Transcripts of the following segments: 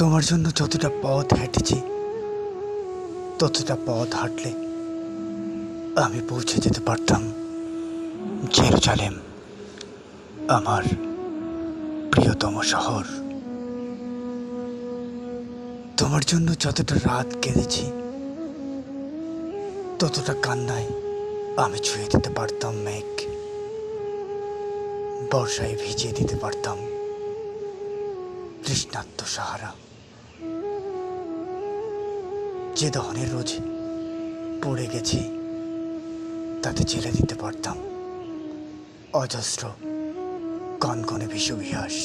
তোমার জন্য যতটা পথ হেঁটেছি, ততটা পথ হাঁটলে আমি পৌঁছে যেতে পারতাম জেরুজালেম, আমার প্রিয়তম শহর। তোমার জন্য যতটা রাত কেঁদেছি, ততটা কান্নায় আমি ছুঁয়ে দিতে পারতাম, মেঘ বর্ষায় ভিজিয়ে দিতে পারতাম। তৃষ্ণাত্ম সাহারা। যে দহনের রোজ পড়ে গেছি, তাতে জেলে দিতে পারতাম। অজস্র কনকনে বিষবিহাস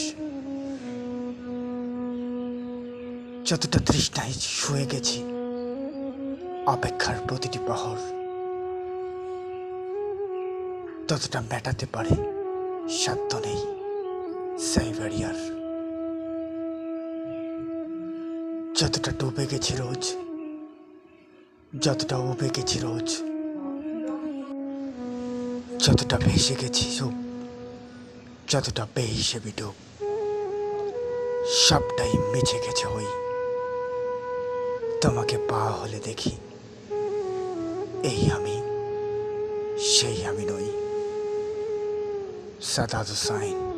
যতটা তৃষ্ণায় শুয়ে গেছি, অপেক্ষার প্রতিটি প্রহর ততটা মেটাতে পারে সাধ্য নেই, সাইবারিয়ার। যতটা ডুবে গেছি রোজ, যতটা উবে গেছি রোজ, যতটা ভেসে গেছি সুপ যতটা বেহিসেবি ডুব সবটাই মিছে গেছে ওই তোমাকে পা হলে দেখি, এই আমি, সেই আমি নই। সাদাদ হুসাইন।